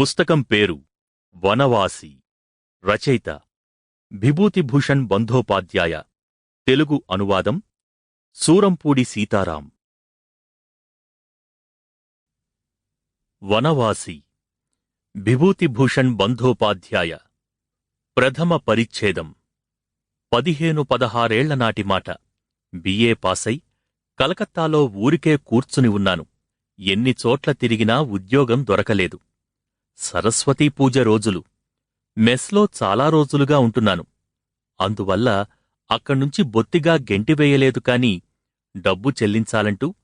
పుస్తకం పేరు వనవాసి. రచయిత విభూతిభూషణ్ బంధోపాధ్యాయ. తెలుగు అనువాదం సూరంపూడి సీతారాం. వనవాసి. విభూతిభూషణ్ బంధోపాధ్యాయ. ప్రథమ పరిచ్ఛేదం. పదిహేను పదహారేళ్ళ నాటి మాట. బిఏ పాసై కలకత్తాలో ఊరికే కూర్చుని ఉన్నాను. ఎన్ని చోట్ల తిరిగినా ఉద్యోగం దొరకలేదు. సరస్వతీ పూజ రోజులు. మెస్లో చాలా రోజులుగా ఉంటున్నాను. అందువల్ల అక్కడ్నుంచి బొత్తిగా గెంటివేయలేదు కాని డబ్బు చెల్లించాలంటూ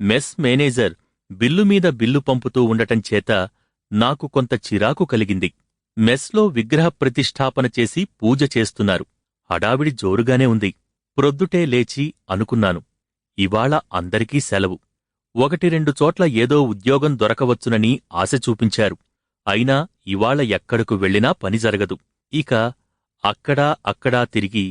మెస్ మేనేజర్ బిల్లు మీద బిల్లు పంపుతూ ఉండటం చేత నాకు కొంత చిరాకు కలిగింది. మెస్లో విగ్రహ ప్రతిష్ఠాపన చేసి పూజ చేస్తున్నారు. హడావిడి జోరుగానే ఉంది. ప్రొద్దుటే లేచి అనుకున్నాను. ఇవాళ అందరికీ సెలవు. ఒకటి రెండు చోట్ల ఏదో ఉద్యోగం దొరకవచ్చునని ఆశ చూపించారు. అయినా ఇవాళ ఎక్కడకు వెళ్ళినా పని జరగదు. ఇక అక్కడా అక్కడా తిరిగి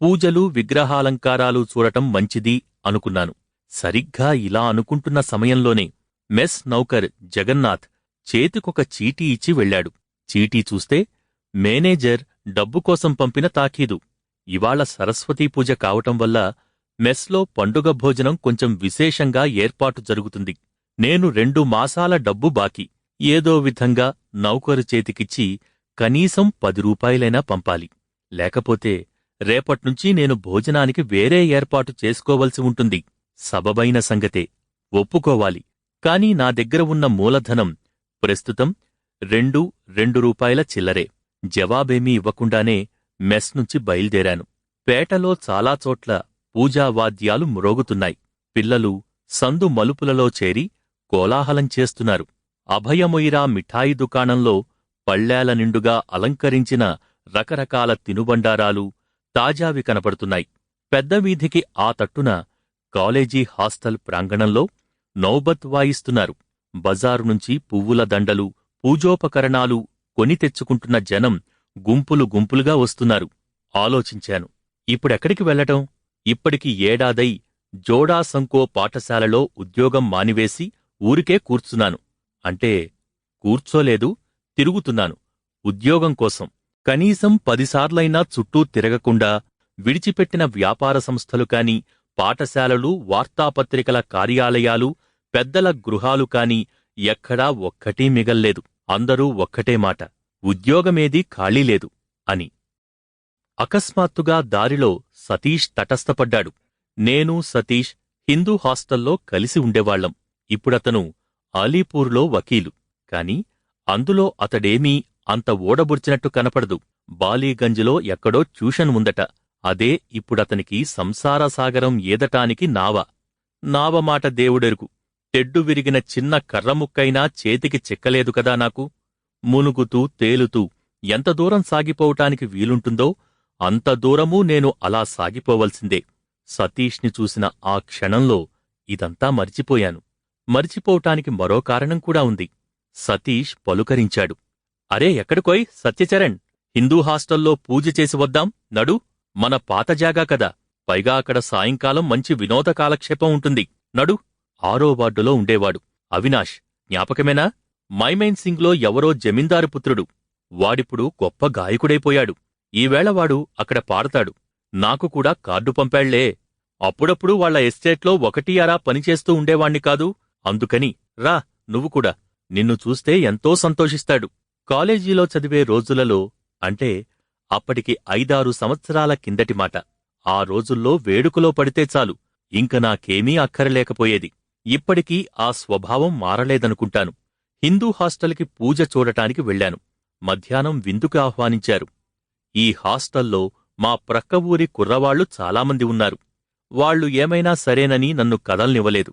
పూజలు విగ్రహాలంకారాలు చూడటం మంచిది అనుకున్నాను. సరిగ్గా ఇలా అనుకుంటున్న సమయంలోనే మెస్ నౌకర్ జగన్నాథ్ చేతికొక చీటీ ఇచ్చి వెళ్ళాడు. చీటీ చూస్తే మేనేజర్ డబ్బు కోసం పంపిన తాకీదు ఇవాళ సరస్వతీ పూజ కావటం వల్ల మెస్లో పండుగ భోజనం కొంచెం విశేషంగా ఏర్పాటు జరుగుతుంది. నేను రెండు మాసాల డబ్బు బాకీ. ఏదో విధంగా నౌకరు చేతికిచ్చి కనీసం పది రూపాయలైనా పంపాలి. లేకపోతే రేపట్నుంచి నేను భోజనానికి వేరే ఏర్పాటు చేసుకోవలసి ఉంటుంది. సబబైన సంగతే. ఒప్పుకోవాలి. కాని నా దగ్గర ఉన్న మూలధనం ప్రస్తుతం రెండు రెండు రూపాయల చిల్లరే. జవాబేమీ ఇవ్వకుండానే మెస్ నుంచి బయల్దేరాను. పేటలో చాలా చోట్ల పూజావాద్యాలు మ్రోగుతున్నాయి. పిల్లలు సందు మలుపులలో చేరి కోలాహలం చేస్తున్నారు. అభయమొయిరా మిఠాయి దుకాణంలో పళ్ళేల నిండుగా అలంకరించిన రకరకాల తినుబండారాలు తాజావి కనపడుతున్నాయి. పెద్ద వీధికి ఆ తట్టున కాలేజీ హాస్టల్ ప్రాంగణంలో నౌబత్ వాయిస్తున్నారు. బజారు నుంచి పువ్వుల దండలు పూజోపకరణాలు కొని తెచ్చుకుంటున్న జనం గుంపులు గుంపులుగా వస్తున్నారు. ఆలోచించాను. ఇప్పుడెక్కడికి వెళ్ళటం ఇప్పటికి ఏడాదై జోడా సంకో పాఠశాలలో ఉద్యోగం మానివేసి ఊరికే కూర్చున్నాను. అంటే కూర్చోలేదు తిరుగుతున్నాను ఉద్యోగం కోసం. కనీసం పదిసార్లైనా చుట్టూ తిరగకుండా విడిచిపెట్టిన వ్యాపార సంస్థలు కాని పాఠశాలలు వార్తాపత్రికల కార్యాలయాలు పెద్దల గృహాలు కాని ఎక్కడా ఒక్కటీ మిగల్లేదు. అందరూ ఒక్కటే మాట ఉద్యోగమేదీ ఖాళీ లేదు అని. అకస్మాత్తుగా దారిలో సతీష్ తటస్థపడ్డాడు. నేను సతీష్ హిందూ హాస్టల్లో కలిసి ఉండేవాళ్ళం ఇప్పుడతను అలీపూర్లో వకీలు. కాని అందులో అతడేమీ అంత ఓడబుర్చినట్టు కనపడదు. బాలీగంజ్లో ఎక్కడో ట్యూషన్ ఉందట అదే ఇప్పుడతనికి సంసారసాగరం ఏదటానికి నావ. నావమాట దేవుడెరుగు. తెడ్డు విరిగిన చిన్న కర్రముక్కైనా చేతికి చిక్కలేదు కదా నాకు? మునుగుతూ తేలుతూ ఎంత దూరం సాగిపోవటానికి వీలుంటుందో అంత దూరమూ నేను అలా సాగిపోవలసిందే. సతీష్ని చూసిన ఆ క్షణంలో ఇదంతా మరిచిపోయాను. మరిచిపోవటానికి మరో కారణం కూడా ఉంది. సతీష్ పలుకరించాడు. అరే ఎక్కడికోయ్? సత్యచరణ్ హిందూ హాస్టల్లో పూజ చేసి వద్దాం. నడు మన పాత జాగా కదా. పైగా అక్కడ సాయంకాలం మంచి వినోద కాలక్షేపం ఉంటుంది. నడు ఆరో వార్డులో ఉండేవాడు. అవినాష్ జ్ఞాపకమేనా? మైమైన్ సింగ్లో ఎవరో జమీందారు పుత్రుడు. వాడిప్పుడు గొప్ప గాయకుడైపోయాడు. ఈవేళ వాడు అక్కడ పాడతాడు. నాకు కూడా కార్డు పంపాళ్ళే. అప్పుడప్పుడు వాళ్ళ ఎస్టేట్లో ఒకటి అరా పనిచేస్తూ ఉండేవాణ్ణి కాదు. అందుకని రా నువ్వు కూడా. నిన్ను చూస్తే ఎంతో సంతోషిస్తాడు. కాలేజీలో చదివే రోజులలో అంటే అప్పటికి ఐదారు సంవత్సరాల కిందటి మాట. ఆ రోజుల్లో వేడుకలో పడితే చాలు. ఇంక నాకేమీ అక్కరలేకపోయేది. ఇప్పటికీ ఆ స్వభావం మారలేదనుకుంటాను. హిందూ హాస్టల్కి పూజ చూడటానికి వెళ్ళాను మధ్యాహ్నం విందుకు ఆహ్వానించారు. ఈ హాస్టల్లో మా ప్రక్క ఊరి కుర్రవాళ్ళు చాలామంది ఉన్నారు. వాళ్ళు ఏమైనా సరేనని నన్ను కదల్నివ్వలేదు.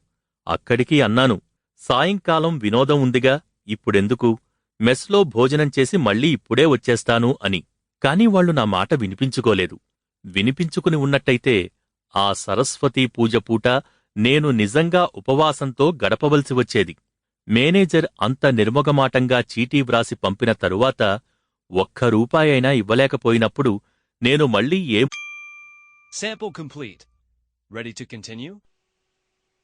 అక్కడికి అన్నాను. సాయంకాలం వినోదం ఉందిగా ఇప్పుడెందుకు? మెస్లో భోజనం చేసి మళ్ళీ ఇప్పుడే వచ్చేస్తాను అని. కాని వాళ్ళు నా మాట వినిపించుకోలేదు. వినిపించుకుని ఉన్నట్టయితే ఆ సరస్వతీ పూజ పూట నేను నిజంగా ఉపవాసంతో గడపవలసి వచ్చేది. మేనేజర్ అంత నిర్మగమాటంగా చీటీ వ్రాసి పంపిన తరువాత ఒక్క రూపాయైనా ఇవ్వలేకపోయినప్పుడు నేను మళ్ళీ ఏం Sample complete. Ready to continue?